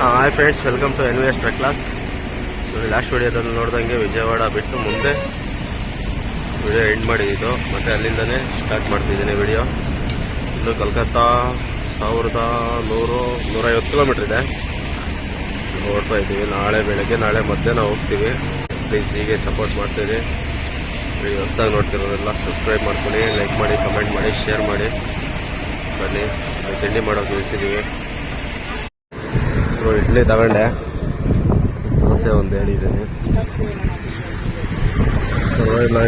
Hi friends welcome to N V S ಟ್ರೆಕ್ಲಾಕ್ಸ್ last ವಿಡಿಯೋದಲ್ಲಿ ನೋಡ್ದಂಗೆ ವಿಜಯವಾಡ ಬಿಟ್ಟು ಮುಂದೆ ವಿಡಿಯೋ ಎಂಡ್ ಮಾಡಿದ್ದು. ಮತ್ತು ಅಲ್ಲಿಂದನೇ ಸ್ಟಾರ್ಟ್ ಮಾಡ್ತಿದ್ದೀನಿ ವಿಡಿಯೋ. ಇದು ಕಲ್ಕತ್ತಾ ಸಾವಿರದ ನೂರು, ನೂರೈವತ್ತು ಕಿಲೋಮೀಟ್ರ್ ಇದೆ. ನೋಡ್ತಾ ಇದ್ದೀವಿ. ನಾಳೆ ಬೆಳಗ್ಗೆ, ನಾಳೆ ಮಧ್ಯಾಹ್ನ ಹೋಗ್ತೀವಿ. ಪ್ಲೀಸ್ ಹೀಗೆ ಸಪೋರ್ಟ್ ಮಾಡ್ತೀವಿ ಹೊಸ್ದಾಗಿ ನೋಡ್ತಿರೋದೆಲ್ಲ ಸಬ್ಸ್ಕ್ರೈಬ್ ಮಾಡ್ಕೊಳ್ಳಿ ಲೈಕ್ ಮಾಡಿ ಕಮೆಂಟ್ ಮಾಡಿ ಶೇರ್ ಮಾಡಿ. ಬನ್ನಿ. ತಿಂಡಿ ಮಾಡೋದು ನಿಲ್ಸಿದ್ದೀವಿ ಸೊ ಇಡ್ಲಿ ತಗೊಂಡೆ. ದೋಸೆ ಒಂದು ಹೇಳಿದ್ದೀನಿ ಪರವಾಗಿಲ್ಲ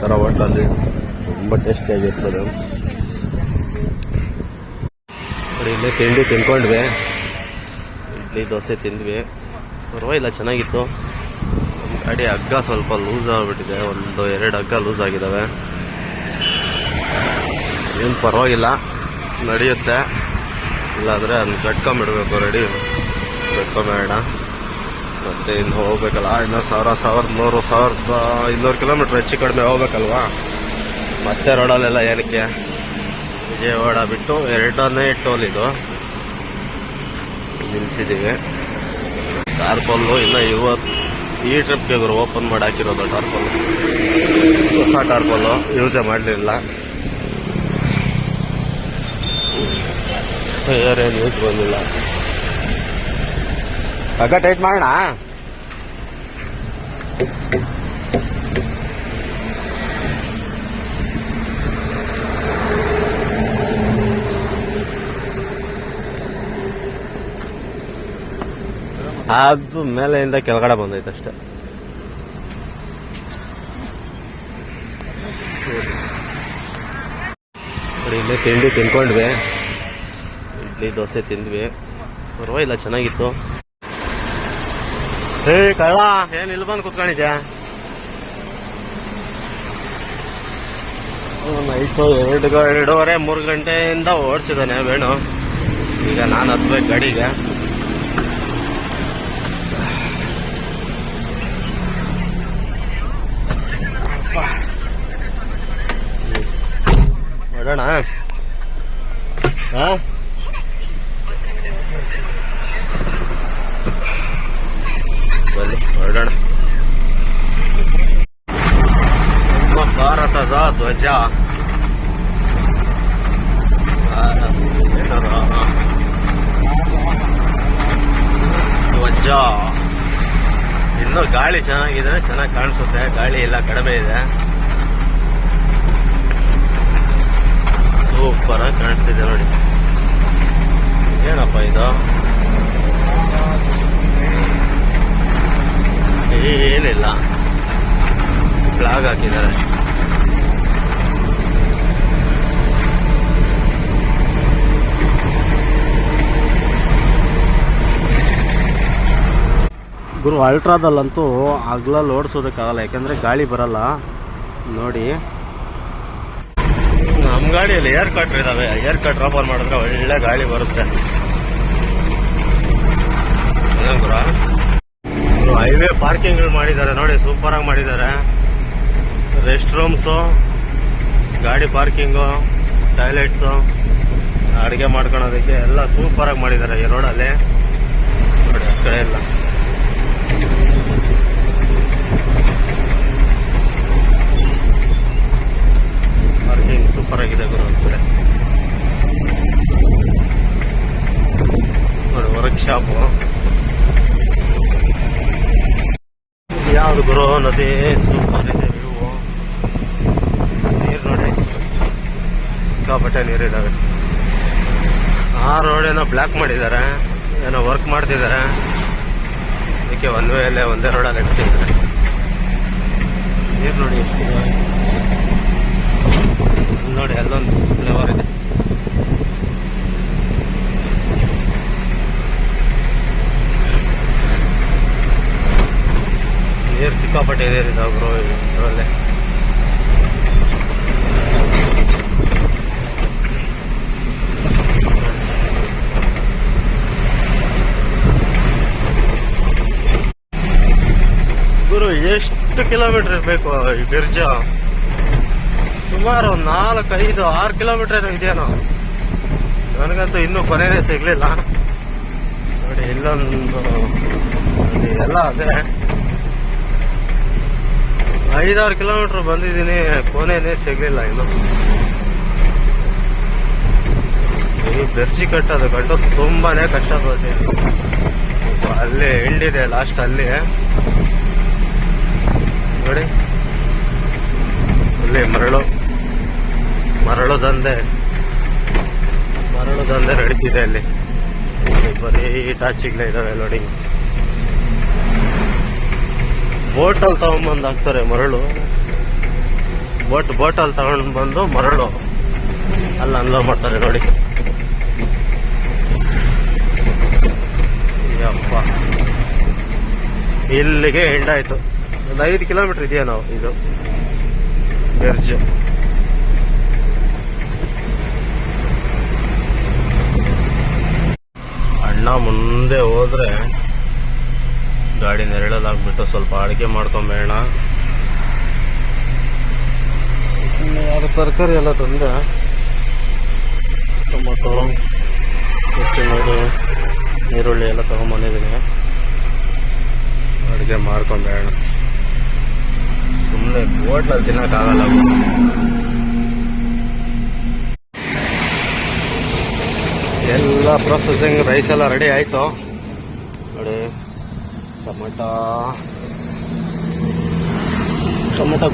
ಥರ ಹೋಟ್ಲಲ್ಲಿ ತುಂಬ ಟೇಸ್ಟಿಯಾಗಿರ್ತದೆ ಇಲ್ಲೇ ತಿಂಡಿ ತಿನ್ಕೊಂಡ್ವಿ. ಇಡ್ಲಿ, ದೋಸೆ ತಿಂದ್ವಿ. ಪರವಾಗಿಲ್ಲ, ಚೆನ್ನಾಗಿತ್ತು. ಗಾಡಿ ಹಗ್ಗ ಸ್ವಲ್ಪ ಲೂಸ್ ಆಗಿಬಿಟ್ಟಿದೆ. ಒಂದು, ಎರಡು ಹಗ್ಗ ಲೂಸ್ ಆಗಿದ್ದಾವೆ ಏನು ಪರವಾಗಿಲ್ಲ, ನಡೆಯುತ್ತೆ. ಇಲ್ಲಾಂದರೆ ಅಲ್ಲಿ ಕಟ್ಕೊಂಬಿಡ್ಬೇಕು ರೆಡಿ ಕಟ್ಕೊಂಬೇಡ ಮತ್ತೆ ಇನ್ನು ಹೋಗ್ಬೇಕಲ್ಲ, ಇನ್ನೂ ಸಾವಿರ, ಸಾವಿರದ ನೂರು ಸಾವಿರದ ಇನ್ನೂರು ಕಿಲೋಮೀಟ್ರ್ ಹೆಚ್ಚು ಕಡಿಮೆ ಹೋಗ್ಬೇಕಲ್ವಾ? ಮತ್ತೆ ರೋಡಲ್ಲೆಲ್ಲ ಏನಕ್ಕೆ? ವಿಜಯವಾಡ ಬಿಟ್ಟು ಎರಡನೇ ಟೋಲ್ ಇದು. ನಿಲ್ಸಿದ್ದೀವಿ. ಟಾರ್ಪಲ್ಲು ಇನ್ನು ಇವತ್ತು ಈ ಟ್ರಿಪ್ಗೆ ಇವರು ಓಪನ್ ಮಾಡಿ ಹಾಕಿರೋದು ಟಾರ್ಪಲ್ ಹೊಸ ಟಾರ್ಪಲ್ಲು ಯೂಸೇ ಮಾಡಲಿಲ್ಲ. ಬಂದಿಲ್ಲ. ಹಗ್ಗ ಟೈಟ್ ಮಾಡೋಣ? ಅದು ಮೇಲೆಯಿಂದ ಕೆಳಗಡೆ ಬಂದೈತೆ ಅಷ್ಟೇ. ಇಲ್ಲೇ ತಿಂಡಿ ತಿನ್ಕೊಂಡ್ವಿ. ಇಡ್ಲಿ, ದೋಸೆ ತಿಂದ್ವಿ. ಪರವಾಗಿಲ್ಲ, ಚೆನ್ನಾಗಿತ್ತು. ಹೇ, ಕಳ್ಳ, ಏನ್ ಇಲ್ಲಿ ಬಂದು ಕುತ್ಕೊಂಡಿದ್ಯಾ? ನೈಟು ಎರಡು ಎರಡೂವರೆ, ಮೂರು ಗಂಟೆಯಿಂದ ಓಡಿಸಿದ್ದಾನೆ ವೇಣು. ಈಗ ನಾನು ಹತ್ಬೇಕು ಗಾಡಿಗೆ. ಹೊರಡೋಣ ಹಾ? ಬನ್ನಿ, ಹೊರಡೋಣ. ನಮ್ಮ ಭಾರತದ ಧ್ವಜ. ಧ್ವಜ. ಇನ್ನು ಗಾಳಿ ಚೆನ್ನಾಗಿದೆ ಚೆನ್ನಾಗಿ ಕಾಣಿಸುತ್ತೆ. ಗಾಳಿ ಎಲ್ಲ ಕಡಿಮೆ ಇದೆ. ಸೂಪರ್ ಆಗಿ ಕಾಣಿಸ್ತಿದೆ ನೋಡಿ. ಏನಪ್ಪ ಇದು? ಏನಿಲ್ಲ. ಫ್ಲಾಗ್ ಹಾಕಿದ್ದಾರೆ. ಗುರು ಅಲ್ಟ್ರಾದಲ್ಲಂತೂ ಹಗ್ಲ ಓಡಿಸೋದಕ್ಕಾಗಲ್ಲ ಯಾಕಂದ್ರೆ ಗಾಳಿ ಬರಲ್ಲ. ನೋಡಿ. ನಮ್ಮ ಗಾಡಿಯಲ್ಲಿ ಏರ್ ಕಟ್ರ್ ಇದಾವೆ. ಏರ್ ಕಟ್ ಓಪನ್ ಮಾಡಿದ್ರೆ ಒಳ್ಳೆ ಗಾಳಿ ಬರುತ್ತೆ. ಗುರು? ಹೈವೇ ಪಾರ್ಕಿಂಗ್ ಮಾಡಿದ್ದಾರೆ ನೋಡಿ ಸೂಪರ್ ಆಗಿ ಮಾಡಿದ್ದಾರೆ. ರೆಸ್ಟ್ ರೂಮ್ಸು, ಗಾಡಿ ಪಾರ್ಕಿಂಗು, ಟಾಯ್ಲೆಟ್ಸು, ಅಡುಗೆ ಮಾಡ್ಕೊಳೋದಕ್ಕೆ ಎಲ್ಲ ಸೂಪರ್ ಆಗಿ ಮಾಡಿದ್ದಾರೆ ಈ ರೋಡಲ್ಲಿ. ನೋಡಿ, ಆ ಕಡೆ ಎಲ್ಲ. ಪಾರ್ಕಿಂಗ್ ಸೂಪರ್ ಆಗಿದೆ ಗುರು ಕಡೆ. ನೋಡಿ ವರ್ಕ್ ಶಾಪು ಯಾವ್ದು ಗುರು ನದಿ ಸೂಪರ್ ಇದೆ ನೀರು ನೋಡಿ ಸಿಕ್ಕಾಪಟ್ಟೆ ನೀರಿದ್ದಾವೆ ಆ ರೋಡ್ ಏನೋ ಬ್ಲಾಕ್ ಮಾಡಿದ್ದಾರೆ ಏನೋ ವರ್ಕ್ ಮಾಡ್ತಿದ್ದಾರೆ ಅದಕ್ಕೆ ಒನ್ ವೇ ಅಲ್ಲೇ ಒಂದೇ ರೋಡಲ್ಲಿ ಇಟ್ಟಿದ್ದಾರೆ. ನೀರು ನೋಡಿ ಎಷ್ಟಿದೆ. ನೋಡಿ ಅಲ್ಲೊಂದು ಫ್ಲೇವರ್ ಇದೆ. ನೀರು ಸಿಕ್ಕಾಪಟ್ಟೆ ಇದೆ ಇದಾಗ್ರು ಇದರಲ್ಲೇ ಗುರು, ಎಷ್ಟು ಕಿಲೋಮೀಟರ್ ಇರಬೇಕು ಈ ಬಿರ್ಜ ಸುಮಾರು ಒಂದು ನಾಲ್ಕು, ಐದು, ಆರು ಕಿಲೋಮೀಟರ್ ಇದೆಯೇನೋ ನನಗಂತೂ ಇನ್ನೂ ಕೊನೆನೇ ಸಿಗಲಿಲ್ಲ. ನೋಡಿ, ಇಲ್ಲೊಂದು ಎಲ್ಲ ಅದೇ. ಐದಾರು ಕಿಲೋಮೀಟರ್ ಬಂದಿದ್ದೀನಿ, ಕೊನೆನೇ ಸಿಗಲಿಲ್ಲ ಇನ್ನು. ಈ ಬೆರ್ಜಿ ಕಟ್ಟೋದು ಕಟ್ಟೋದು ತುಂಬಾನೇ ಕಷ್ಟ ಬರುತ್ತೆ ಅಲ್ಲಿ ಎಂಡಿದೆ ಲಾಸ್ಟ್ ಅಲ್ಲಿ. ನೋಡಿ. ಅಲ್ಲಿ ಮರಳು. ಮರಳು ದಂಧೆ. ಮರಳು ದಂಧೆ ನಡೀತಿದೆ ಅಲ್ಲಿ. ಬರೀ ಟಾಚಿಗ್ಲೇ ಇದಾವೆ ನೋಡಿ. ಬೋಟಲ್ಲಿ ತಗೊಂಡ್ಬಂದು ಹಾಕ್ತಾರೆ ಮರಳು. ಬೋಟ್ ಬೋಟಲ್ಲಿ ತಗೊಂಡು ಬಂದು ಮರಳು. ಅಲ್ಲಿ ಅನ್ಲೋಡ್ ಮಾಡ್ತಾರೆ ನೋಡಿ. ಯಪ್ಪ. ಇಲ್ಲಿಗೆ ಎಂಡ್ ಆಯ್ತು. ಒಂದು ಐದು ಕಿಲೋಮೀಟರ್ ಇದೆಯಾ ನಾವು ಇದು? ಬೆರ್ಜ್. ಅಣ್ಣ ಮುಂದೆ ಹೋದ್ರೆ ಗಾಡಿ ನೆರಳಲ್ಲಾಗ್ಬಿಟ್ಟು ಸ್ವಲ್ಪ ಅಡಿಗೆ ಮಾಡ್ಕೊಂಬೇಡ ಯಾರು ತರಕಾರಿ ಎಲ್ಲ ತಂದೆ? ಟೊಮೊಟೊ ನೀರು ಈರುಳ್ಳಿ ಎಲ್ಲ ತಗೊಂಬಂದಿದ್ದೀನಿ. ಅಡುಗೆ ಮಾಡ್ಕೊಂಬೇಡ ಸುಮ್ಮನೆ ಹೋಟ್ಲಲ್ಲಿ ತಿನ್ನಕ್ಕಾಗಲ್ಲ ಎಲ್ಲ ಪ್ರೊಸೆಸಿಂಗ್ ರೈಸ್ ಎಲ್ಲ ರೆಡಿ ಆಯಿತು. ನೋಡಿ. ಟೊಮೊಟೊ.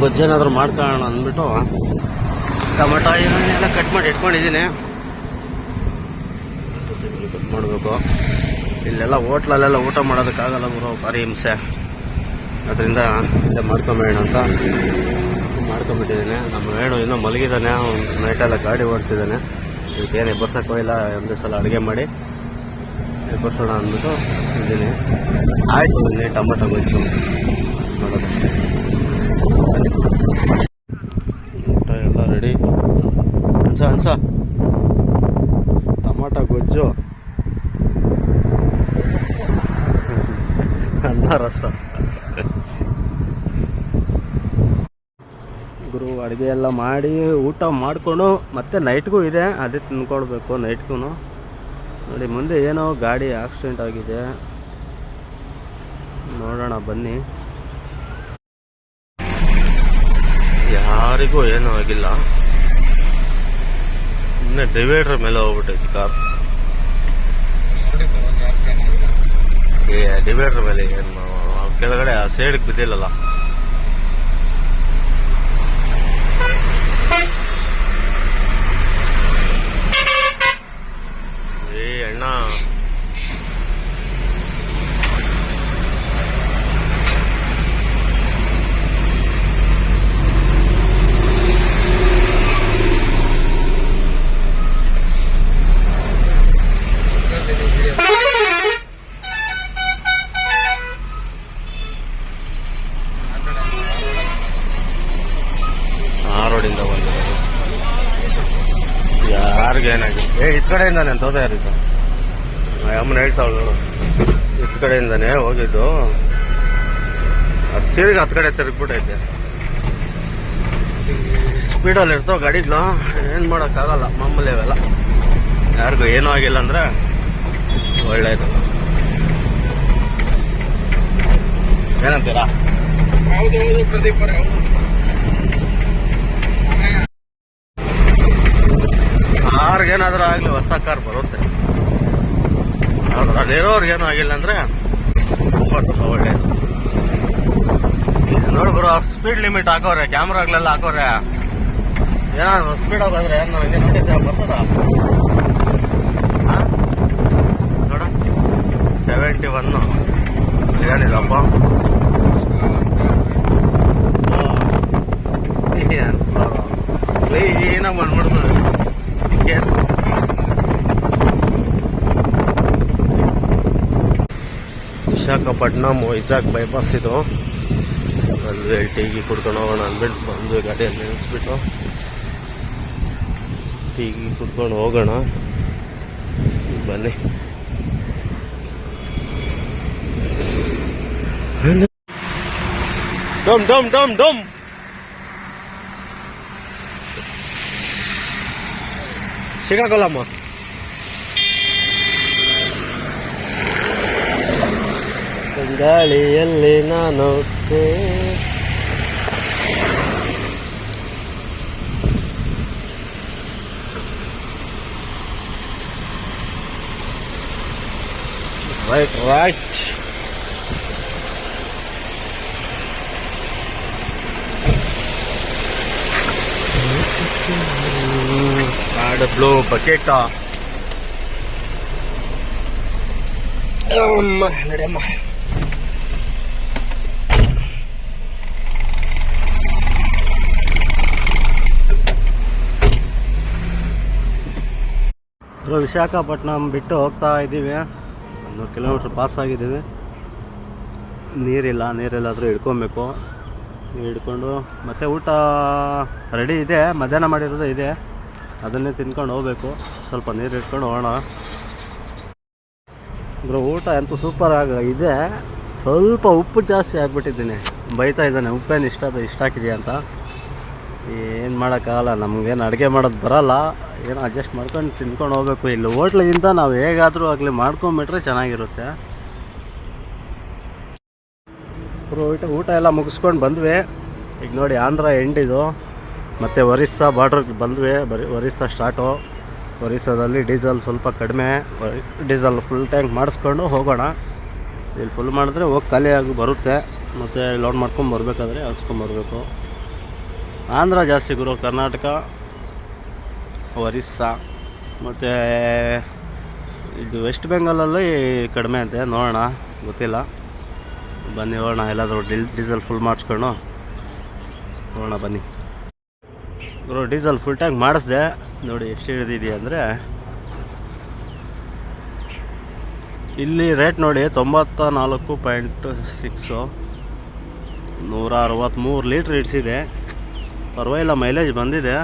ಗೊಜ್ಜು ಏನಾದರೂ ಮಾಡ್ಕೊಳ್ಳೋಣ ಅಂದ್ಬಿಟ್ಟು ಟೊಮೆಟೊ ಎಲ್ಲ ಕಟ್ ಮಾಡಿ ಇಟ್ಕೊಂಡಿದ್ದೀನಿ. ಕಟ್ ಮಾಡಬೇಕು. ಇಲ್ಲೆಲ್ಲ ಹೋಟ್ಲಲ್ಲೆಲ್ಲ ಊಟ ಮಾಡೋದಕ್ಕಾಗಲ್ಲ ಗುರು, ಭಾರಿ ಹಿಂಸೆ. ಅದರಿಂದ ಇಲ್ಲೇ ಮಾಡ್ಕೊಂಬೇಡ ಅಂತ ಮಾಡ್ಕೊಂಬಿಟ್ಟಿದ್ದೀನಿ ನಮ್ಮ ವೇಣು ಇನ್ನೂ ಮಲಗಿದ್ದಾನೆ. ನೈಟೆಲ್ಲ ಗಾಡಿ ಓಡಿಸಿದ್ದಾನೆ. ಇದಕ್ಕೇನು ಎಬ್ಬರ್ಸಕ್ಕೆ ಇಲ್ಲ. ಒಂದೇ ಸಲ ಅಡುಗೆ ಮಾಡಿ. ಎಬ್ಬರ್ಸೋಣ ಅಂದ್ಬಿಟ್ಟು ಇದ್ದೀನಿ. ಆಯಿತು ಇಲ್ಲಿ ಟೊಮೊಟೊ ಗೊಜ್ಜು ಮಾಡೋದಷ್ಟೇ. ಎಲ್ಲ ರೆಡಿ ಅನ್ಸ ಅನ್ಸ? ಟೊಮೊಟೊ ಗೊಜ್ಜು. ಅನ್ನ ರಸ. ಗುರು, ಅಡುಗೆ ಎಲ್ಲ ಮಾಡಿ ಊಟ ಮಾಡಿಕೊಂಡು ಮತ್ತೆ ನೈಟ್ಗೂ ಇದೆ. ಅದೇ ತಿನ್ಕೊಳ್ಬೇಕು ನೈಟ್ಗೂ ನೋಡಿ, ಮುಂದೆ ಏನೋ ಗಾಡಿ ಆಕ್ಸಿಡೆಂಟ್ ಆಗಿದೆ. ನೋಡೋಣ, ಬನ್ನಿ. ಯಾರಿಗೂ ಏನೂ ಆಗಿಲ್ಲ. ಸುಮ್ಮನೆ ಡಿವೈಡರ್ ಮೇಲೆ ಹೋಗ್ಬಿಟ್ಟೈತಿ ಕಾರ್ ಡಿವೈಡರ್ ಮೇಲೆ ಏನು? ಕೆಳಗಡೆ, ಆ ಸೈಡ್ಗೆ ಬಿದ್ದಿಲ್ಲಲ್ಲ. ಬಂದಿರೋದು. ಯಾರಿಗೇನಾಗಿದೆ? ಏ ಇತ್ ಕಡೆಯಿಂದ ನಾನು ತೋದ ಯಾರಿದ್ದು ಅಮ್ಮನ ಹೇಳ್ತಾವಳು ಇತ್ ಕಡೆಯಿಂದಾನೆ ಹೋಗಿದ್ದು. ಅದು ತಿರುಗಿ ಹತ್ತು ಕಡೆ ತಿರುಗ್ಬಿಟ್ಟೈತೆ. ಸ್ಪೀಡಲ್ಲಿ ಇರ್ತಾವ ಗಾಡಿಗಳು ಏನು ಮಾಡೋಕ್ಕಾಗಲ್ಲ, ಮಾಮೂಲಿ ಅವೆಲ್ಲ. ಯಾರಿಗೂ ಏನೂ ಆಗಿಲ್ಲ ಅಂದ್ರೆ ಒಳ್ಳೇದು. ಏನಂತೀರಾ? ಹೌದು ಆಗ್ಲಿ ಹೊಸ ಕಾರ್ ಬರುತ್ತೆ. ಅಲ್ಲಿರೋರ್ಗೆ ಏನೂ ಆಗಿಲ್ಲ ಅಂದ್ರೆ ತುಂಬ ತುಂಬ ಒಳ್ಳೇದು. ನೋಡ್ಗುರು ಸ್ಪೀಡ್ ಲಿಮಿಟ್ ಹಾಕೋರೆ ಕ್ಯಾಮ್ರಾಗಳೆಲ್ಲ ಹಾಕೋರೆ. ಏನಾದ್ರು ಸ್ಪೀಡ್ ಹೋದ್ರೆ ಏನು ಹಿಂಗೆ ಬರ್ತದ ವಿಶಾಖಪಟ್ಟಣಂ ವೈಜಾಗ್ ಬೈಪಾಸ್ ಇದು. ಅಲ್ಲಿ ಟೀಗಿ ಕುಡ್ಕೊಂಡು ಹೋಗೋಣ ಅಂದ್ಬಿಟ್ಟು ಬಂದು ಗಾಡಿಯಲ್ಲಿ ನಿಲ್ಲಿಸ್ಬಿಟ್ಟು ಟೀಗಿ ಕುಡ್ಕೊಂಡು ಹೋಗೋಣ. ಬನ್ನಿ. ಡಮ್ ಡಮ್ ಡಮ್ ಡಮ್. ಸಿಗಾಕಲ್ಲಮ್ಮ ಗಾಳಿಯಲ್ಲಿ ನಾನು ರೈಟ್ ರೈಟ್ ಕಾಡು ಬ್ಲೂ ಬಕೆಟ್ ಅಮ್ಮ ನಡೆಯಮ್ಮ. ಇರೋ ವಿಶಾಖಪಟ್ಟಣಂ ಬಿಟ್ಟು ಹೋಗ್ತಾ ಇದ್ದೀವಿ. ಒಂದು ಕಿಲೋಮೀಟ್ರ್ ಪಾಸ್ ಆಗಿದ್ದೀವಿ. ನೀರಿಲ್ಲ, ನೀರೆಲ್ಲಾದರೂ ಹಿಡ್ಕೊಬೇಕು. ನೀರು ಹಿಡ್ಕೊಂಡು ಮತ್ತು ಊಟ ರೆಡಿ ಇದೆ, ಮಧ್ಯಾಹ್ನ ಮಾಡಿರೋದು ಇದೆ. ಅದನ್ನೇ ತಿನ್ಕೊಂಡು ಹೋಗ್ಬೇಕು. ಸ್ವಲ್ಪ ನೀರು ಇಟ್ಕೊಂಡು ಹೋಗೋಣ. ಬ್ರೋ, ಊಟ ಅಂತೂ ಸೂಪರ್ ಆಗ ಇದೆ. ಸ್ವಲ್ಪ ಉಪ್ಪು ಜಾಸ್ತಿ ಆಗಿಬಿಟ್ಟಿದ್ದೀನಿ. ಬೈತಾ ಇದ್ದಾನೆ, ಉಪ್ಪೇನು ಇಷ್ಟ ಇಷ್ಟ ಹಾಕಿದೆಯಾ ಅಂತ. ಏನು ಮಾಡೋಕ್ಕಾಗಲ್ಲ, ನಮಗೇನು ಅಡುಗೆ ಮಾಡೋದು ಬರಲ್ಲ. ಏನೋ ಅಡ್ಜಸ್ಟ್ ಮಾಡ್ಕೊಂಡು ತಿನ್ಕೊಂಡು ಹೋಗ್ಬೇಕು. ಇಲ್ಲಿ ಹೋಟ್ಲಿಗಿಂತ ನಾವು ಹೇಗಾದರೂ ಆಗಲಿ ಮಾಡ್ಕೊಂಬಿಟ್ರೆ ಚೆನ್ನಾಗಿರುತ್ತೆ. ಊಟ ಊಟ ಎಲ್ಲ ಮುಗಿಸ್ಕೊಂಡು ಬಂದ್ವಿ. ಈಗ ನೋಡಿ ಆಂಧ್ರ ಎಂಡಿದು ಮತ್ತು ಒರಿಸ್ಸಾ ಬಾರ್ಡ್ರಿಗೆ ಬಂದ್ವಿ. ಬರೀ ಒರಿಸ್ಸಾ ಸ್ಟಾರ್ಟು ಒರಿಸ್ಸಾದಲ್ಲಿ ಡೀಸೆಲ್ ಸ್ವಲ್ಪ ಕಡಿಮೆ. ಡೀಸೆಲ್ ಫುಲ್ ಟ್ಯಾಂಕ್ ಮಾಡಿಸ್ಕೊಂಡು ಹೋಗೋಣ. ಇಲ್ಲಿ ಫುಲ್ ಮಾಡಿದ್ರೆ ಹೋಗಿ ಖಾಲಿಯಾಗಿ ಬರುತ್ತೆ. ಮತ್ತು ಲೋಡ್ ಮಾಡ್ಕೊಂಡು ಬರಬೇಕಾದ್ರೆ ಹಾಕ್ಸ್ಕೊಂಬರ್ಬೇಕು ಆಂಧ್ರ ಜಾಸ್ತಿ ಗುರು, ಕರ್ನಾಟಕ, ಒರಿಸ್ಸಾ, ಮತ್ತು ಇದು ವೆಸ್ಟ್ ಬೆಂಗಾಲಲ್ಲಿ ಕಡಿಮೆ ಅಂತೆ, ನೋಡೋಣ, ಗೊತ್ತಿಲ್ಲ. ಬನ್ನಿ, ನೋಡೋಣ, ಎಲ್ಲಾದರೂ ಡಿಲ್, ಡೀಸೆಲ್ ಫುಲ್ ಮಾಡಿಸ್ಕೊಂಡು. ನೋಡೋಣ, ಬನ್ನಿ. ಗುರು, ಡೀಸೆಲ್ ಫುಲ್ ಟ್ಯಾಂಕ್ ಮಾಡಿಸ್ದೆ. ನೋಡಿ, ಎಷ್ಟು ಹಿಡಿದಿದೆ ಅಂದರೆ, ಇಲ್ಲಿ ರೇಟ್ ನೋಡಿ ತೊಂಬತ್ತ ನಾಲ್ಕು ಪಾಯಿಂಟ್ ಸಿಕ್ಸು ನೂರ ಅರವತ್ತ್ಮೂರು ಲೀಟ್ರ್ ಇಡಿಸಿದೆ ಪರವಾಗಿಲ್ಲ ಮೈಲೇಜ್ ಬಂದಿದೆ.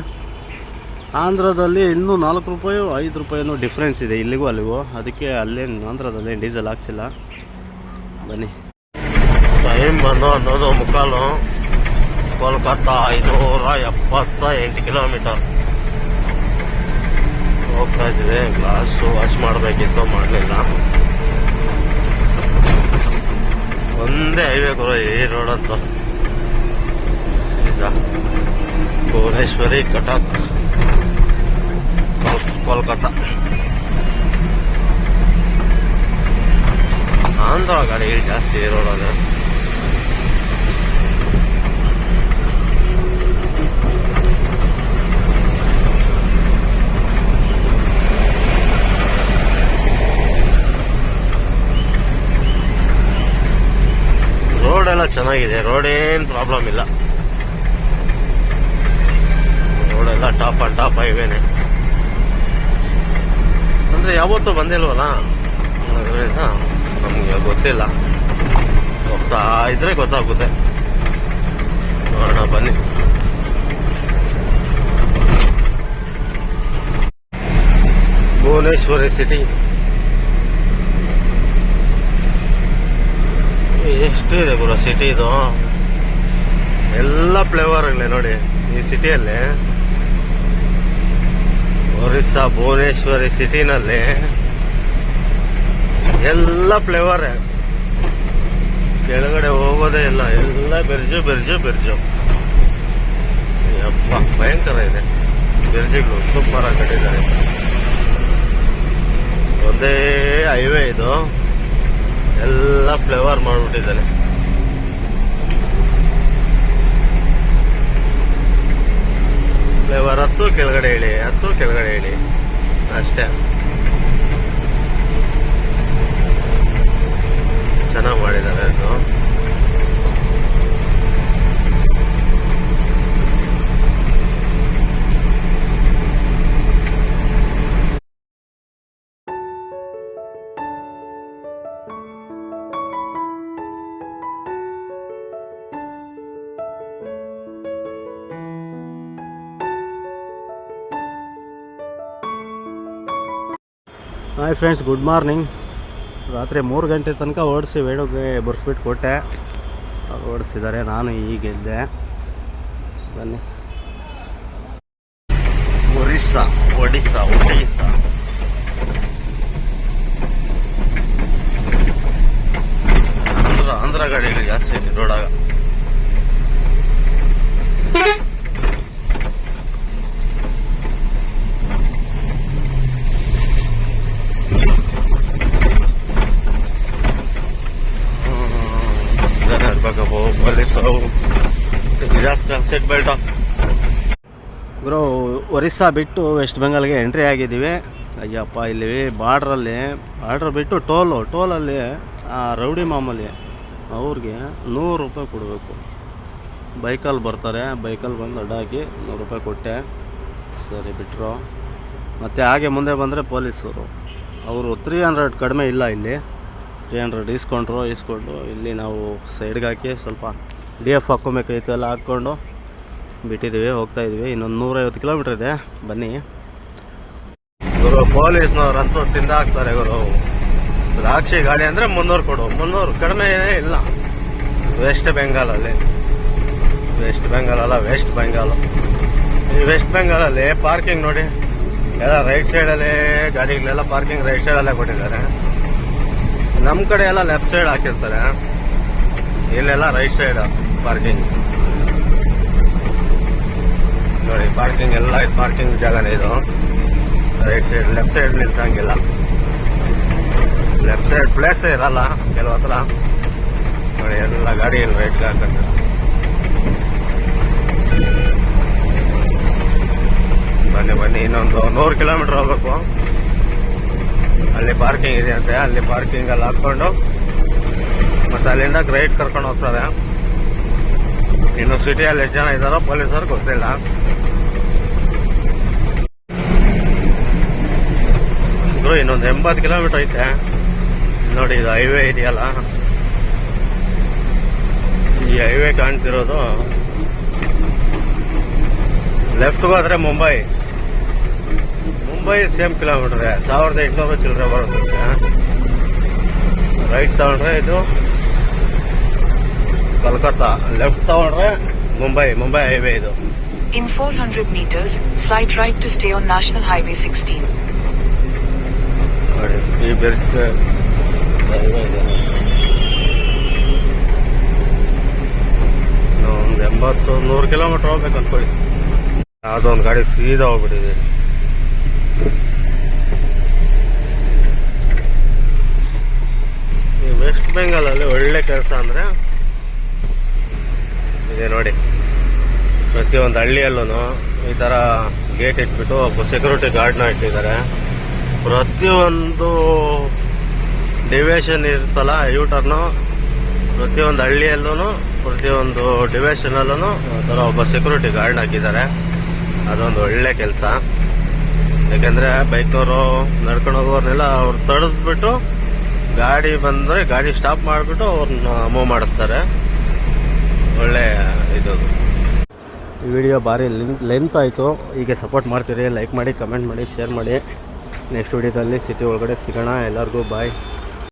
ಆಂಧ್ರದಲ್ಲಿ ಇನ್ನೂ ನಾಲ್ಕು ರೂಪಾಯಿ, ಐದು ರೂಪಾಯಿನೂ ಡಿಫ್ರೆನ್ಸ್ ಇದೆ ಇಲ್ಲಿಗೂ ಅಲ್ಲಿಗೂ. ಅದಕ್ಕೆ ಅಲ್ಲೇನು ಆಂಧ್ರದಲ್ಲಿ ಡೀಸೆಲ್ ಹಾಕ್ಸಿಲ್ಲ. ಬನ್ನಿ. ಟೈಮ್ ಬಂದು ಅನ್ನೋದು ಮುಕ್ಕಾಲು. ಕೋಲ್ಕತ್ತಾ ಐನೂರ ಎಪ್ಪತ್ತ ಎಂಟು ಕಿಲೋಮೀಟರ್ ಹೋಗ್ತಾ ಇದ್ದೀವಿ. ಗ್ಲಾಸು ವಾಶ್ ಮಾಡಬೇಕಿತ್ತು, ಮಾಡಲಿಲ್ಲ. ಒಂದೇ ಹೈವೇ ಗುರು, ಈ ರೋಡ್ ಅಂತ. ಭುವನೇಶ್ವರಿ ಕಟಕ್ ಕೋಲ್- ಕೋಲ್ಕತ್ತಾ ಆಂಧ್ರ ಗಾಡಿ ಜಾಸ್ತಿ ಈ ರೋಡೆಲ್ಲ ಚೆನ್ನಾಗಿದೆ. ರೋಡ್ ಏನು ಪ್ರಾಬ್ಲಮ್ ಇಲ್ಲ ರೋಡ್ ಎಲ್ಲ ಟಾಪ ಟಾಪ ಹೈವೇನೆ ಅಂದ್ರೆ ಯಾವತ್ತೂ ಬಂದಿಲ್ವಲ್ಲ? ಅದರಿಂದ ನಮ್ಗೆ ಗೊತ್ತಿಲ್ಲ. ಹೋಗ್ತಾ ಇದ್ರೆ ಗೊತ್ತಾಗುತ್ತೆ. ನೋಡೋಣ, ಬನ್ನಿ. ಭುವನೇಶ್ವರಿ ಸಿಟಿ. ಎಷ್ಟು ಇದೆ ಗುರು ಸಿಟಿ ಇದು ಎಲ್ಲ ಫ್ಲೇವರ್ಗಳೇ ನೋಡಿ ಈ ಸಿಟಿಯಲ್ಲಿ. ಒರಿಸ್ಸಾ, ಭುವನೇಶ್ವರಿ ಸಿಟಿನಲ್ಲಿ ಎಲ್ಲ ಫ್ಲೇವರ್. ಕೆಳಗಡೆ ಹೋಗೋದೇ ಇಲ್ಲ, ಎಲ್ಲ ಬೆರ್ಜು ಬೆರ್ಜು ಬೆರ್ಜು. ಯಪ್ಪ, ಭಯಂಕರ ಇದೆ. ಬೆರ್ಜಿಗಳು ಸೂಪರ್ ಆಗಿ ಕಟ್ಟಿದ್ದಾರೆ ಒಂದೇ ಹೈವೇ ಇದು. ಎಲ್ಲ ಫ್ಲೇವರ್ ಮಾಡಿಬಿಟ್ಟಿದ್ದಾನೆ ಫ್ಲೇವರ್ ಹತ್ತು ಕೆಳಗಡೆ ಇಳಿ ಹತ್ತು ಕೆಳಗಡೆ ಇಳಿ ಅಷ್ಟೇ. ಚೆನ್ನಾಗಿ ಮಾಡಿದ್ದಾರೆ ಅದು. ಹಾಯ್ ಫ್ರೆಂಡ್ಸ್ ಗುಡ್ ಮಾರ್ನಿಂಗ್ ರಾತ್ರಿ ಮೂರು ಗಂಟೆ ತನಕ ಓಡಿಸಿ ವೇಣುಗೆ ಬರ್ಸ್ಬಿಟ್ಟು ಕೊಟ್ಟೆ. ಅವ್ರು ಓಡಿಸಿದ್ದಾರೆ, ನಾನು ಈಗ ಗೆದ್ದೆ ಬನ್ನಿ. ಒರಿಸ್ಸಾ, ಒಡಿಸ್ಸಾ ಒಡಿಸ್ಸಾ ಆಂಧ್ರ ಆಂಧ್ರ ಗಾಡಿಗಳು ಜಾಸ್ತಿ ರೋಡಾಗ ಜನ ಇರ್ಬೇಕಪ್ಪ ಪೊಲೀಸರು ಬೆಲ್ಟ್ ಗುರು, ಒರಿಸ್ಸಾ ಬಿಟ್ಟು ವೆಸ್ಟ್ ಬೆಂಗಾಲ್ಗೆ ಎಂಟ್ರಿ ಆಗಿದ್ದೀವಿ. ಅಯ್ಯಪ್ಪ, ಇಲ್ಲಿ ಬಾರ್ಡ್ರಲ್ಲಿ, ಬಾರ್ಡ್ರ್ ಬಿಟ್ಟು ಟೋಲು, ಟೋಲಲ್ಲಿ, ಆ ರೌಡಿ ಮಾಮೂಲಿ ಅವ್ರಿಗೆ ನೂರು ರೂಪಾಯಿ ಕೊಡಬೇಕು. ಬೈಕಲ್ಲಿ ಬರ್ತಾರೆ, ಬೈಕಲ್ಲಿ ಬಂದು ಅಡ್ಡಾಕಿ ನೂರು ರೂಪಾಯಿ ಕೊಟ್ಟೆ. ಸರಿ ಬಿಟ್ಟರು ಮತ್ತು ಹಾಗೆ ಮುಂದೆ ಬಂದರೆ ಪೊಲೀಸರು. ಅವರು ತ್ರೀ ಹಂಡ್ರೆಡ್ ಕಡಿಮೆ ಇಲ್ಲ ಇಲ್ಲಿ. ತ್ರೀ ಹಂಡ್ರೆಡ್ ಇಸ್ಕೊಂಡ್ರು ಇಸ್ಕೊಂಡು ಇಲ್ಲಿ ನಾವು ಸೈಡ್ಗೆ ಹಾಕಿ ಸ್ವಲ್ಪ ಡಿ ಎಫ್ ಹಾಕ್ಕೊಬೇಕಾಯ್ತು ಎಲ್ಲ ಹಾಕ್ಕೊಂಡು ಬಿಟ್ಟಿದ್ದೀವಿ, ಹೋಗ್ತಾ ಇದ್ದೀವಿ. ಇನ್ನೊಂದು ನೂರೈವತ್ತು ಕಿಲೋಮೀಟ್ರ್ ಇದೆ. ಬನ್ನಿ. ಗುರು ಪೊಲೀಸ್ನವ್ರಂತೂ ತಿಂದ ಹಾಕ್ತಾರೆ ಇವರು ದ್ರಾಕ್ಷಿ ಗಾಡಿ ಅಂದರೆ ಮುನ್ನೂರು ಕೊಡು. ಮುನ್ನೂರು ಕಡಿಮೆ ಇಲ್ಲ. ವೆಸ್ಟ್ ಬೆಂಗಾಲಲ್ಲಿ ವೆಸ್ಟ್ ಬೆಂಗಾಲ್ ಅಲ್ಲ ವೆಸ್ಟ್ ಬೆಂಗಾಲ್ ಈ ವೆಸ್ಟ್ ಬೆಂಗಾಲಲ್ಲಿ ಪಾರ್ಕಿಂಗ್ ನೋಡಿ. ಎಲ್ಲ ರೈಟ್ ಸೈಡಲ್ಲೇ ಗಾಡಿಗಳೆಲ್ಲ ಪಾರ್ಕಿಂಗ್ ರೈಟ್ ಸೈಡಲ್ಲೇ ಕೊಟ್ಟಿದ್ದಾರೆ. ನಮ್ಮ ಕಡೆ ಎಲ್ಲ ಲೆಫ್ಟ್ ಸೈಡ್ ಹಾಕಿರ್ತಾರೆ. ಇಲ್ಲೆಲ್ಲ ರೈಟ್ ಸೈಡ್ ಪಾರ್ಕಿಂಗ್ ನೋಡಿ ಪಾರ್ಕಿಂಗ್ ಎಲ್ಲ ಪಾರ್ಕಿಂಗ್ ಜಾಗನೇ ಇದು. ರೈಟ್ ಸೈಡ್ ಲೆಫ್ಟ್ ಸೈಡ್ ನಿಲ್ಸಂಗಿಲ್ಲ. ಲೆಫ್ಟ್ ಸೈಡ್ ಪ್ಲೇಸ್ ಇರಲ್ಲ, ಕೆಲವು ಹತ್ರ. ನೋಡಿ, ಎಲ್ಲ ಗಾಡಿ ಇಲ್ಲಿ ರೈಟ್ಗೆ ಹಾಕಂತ. ಬನ್ನಿ ಬನ್ನಿ, ಇನ್ನೊಂದು ನೂರು ಕಿಲೋಮೀಟರ್ ಹೋಗ್ಬೇಕು. ಅಲ್ಲಿ ಪಾರ್ಕಿಂಗ್ ಇದೆ ಅಂತೆ, ಅಲ್ಲಿ ಪಾರ್ಕಿಂಗ್ ಅಲ್ಲಿ ಹಾಕೊಂಡು ಮತ್ತೆ ಅಲ್ಲಿಂದ ರೈಟ್ ಕರ್ಕೊಂಡು ಹೋಗ್ತಾರೆ. ಇನ್ನು ಸಿಟಿಯಲ್ಲಿ ಎಷ್ಟು ಜನ ಇದ್ದಾರೋ, ಪೊಲೀಸರು ಗೊತ್ತಿಲ್ಲ. ಗುರು ಇನ್ನೊಂದು ಎಂಬತ್ತು ಕಿಲೋಮೀಟರ್ ಐತೆ. ನೋಡಿ, ಇದು ಹೈವೇ ಇದೆಯಲ್ಲ? ಈ ಹೈವೇ ಕಾಣ್ತಿರೋದು ಲೆಫ್ಟ್ಗೆ ಹೋದ್ರೆ ಮುಂಬೈ. ಮುಂಬೈ ಸೇಮ್ ಕಿಲೋಮೀಟರ್ ಸಾವಿರದ ಎಂಟುನೂರು ಚಿಲ್ಲರೆ ಬರುತ್ತೆ ರೈಟ್ ತಗೊಂಡ್ರೆ ಇದು ಕಲ್ಕತ್ತಾ. ಲೆಫ್ಟ್ ತಗೊಂಡ್ರೆ ಮುಂಬೈ ಮುಂಬೈ ಹೈವೇ ಇದು. In 400 metres slight right to stay on National highway 16. ಈ ಇನ್ನು ಒಂದು ಎಂಬತ್ತು, ನೂರು ಕಿಲೋಮೀಟರ್ ಹೋಗ್ಬೇಕು ಅನ್ಕೊಳ್ಳಿ. ಅದೊಂದು ಗಾಡಿ ಸೀದಾ ಹೋಗ್ಬಿಟ್ಟಿದೆ. ಈ ವೆಸ್ಟ್ ಬೆಂಗಾಲಲ್ಲಿ ಒಳ್ಳೆ ಕೆಲಸ ಅಂದರೆ ಇದೆ ನೋಡಿ. ಪ್ರತಿಯೊಂದು ಹಳ್ಳಿಯಲ್ಲೂ ಈ ಥರ ಗೇಟ್ ಇಟ್ಬಿಟ್ಟು ಒಬ್ಬ ಸೆಕ್ಯೂರಿಟಿ ಗಾರ್ಡ್ನ ಇಟ್ಟಿದ್ದಾರೆ. ಪ್ರತಿಯೊಂದು ಡಿವೇಶನ್ ಇರುತ್ತಲ್ಲ ಯೂ ಟರ್ನು ಪ್ರತಿಯೊಂದು ಹಳ್ಳಿಯಲ್ಲೂ ಪ್ರತಿಯೊಂದು ಡಿವೇಶನಲ್ಲೂ ಆ ಥರ ಒಬ್ಬ ಸೆಕ್ಯೂರಿಟಿ ಗಾರ್ಡ್ ಹಾಕಿದ್ದಾರೆ. ಅದೊಂದು ಒಳ್ಳೆ ಕೆಲಸ. ಯಾಕೆಂದ್ರೆ ಬೈಕ್ನವರು ನಡ್ಕೊಂಡು ಹೋಗೋರ್ನೆಲ್ಲ ಅವ್ರು ತಡೆದ್ಬಿಟ್ಟು ಗಾಡಿ ಬಂದ್ರೆ ಗಾಡಿ ಸ್ಟಾಪ್ ಮಾಡಿಬಿಟ್ಟು ಅವ್ರನ್ನ ಮೂವ್ ಮಾಡಿಸ್ತಾರೆ. ಒಳ್ಳೆ ಇದು ಈ ವಿಡಿಯೋ ಭಾರಿ ಲೆಂತ್ ಆಯಿತು. ಹೀಗೆ ಸಪೋರ್ಟ್ ಮಾಡ್ತೀರಿ ಲೈಕ್ ಮಾಡಿ ಕಮೆಂಟ್ ಮಾಡಿ ಶೇರ್ ಮಾಡಿ. ನೆಕ್ಸ್ಟ್ ವಿಡಿಯೋದಲ್ಲಿ ಸಿಟಿ ಒಳಗಡೆ ಸಿಗೋಣ. ಎಲ್ಲರಿಗೂ ಬಾಯ್